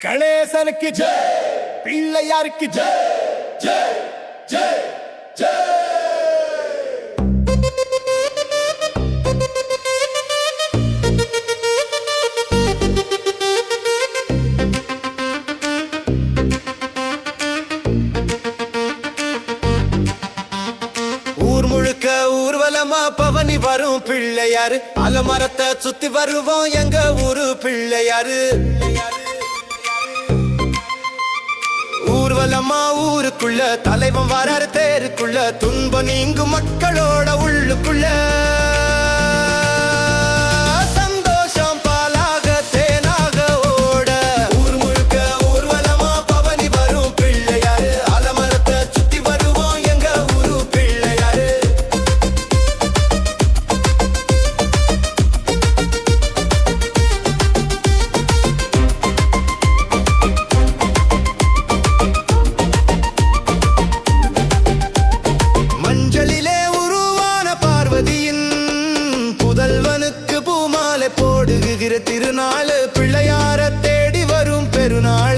கணேசனுக்கு ஜெய் பிள்ளையாருக்கு ஜெய் ஜெய் ஜெய் ஜெய் ஊர் முழுக்க ஊர்வலமா பவனி வரும் பிள்ளையாரு. அலமரத்தை சுத்தி வருவோம் எங்க ஊரு பிள்ளையாரு. ஊர்வலமா ஊருக்குள்ள தலைவன் வராரு தேருக்குள்ள துன்பம் நீங்கும் மக்களோட உள்ள பூமாலை திருநாள் பிள்ளையார தேடி வரும் பெருநாள்.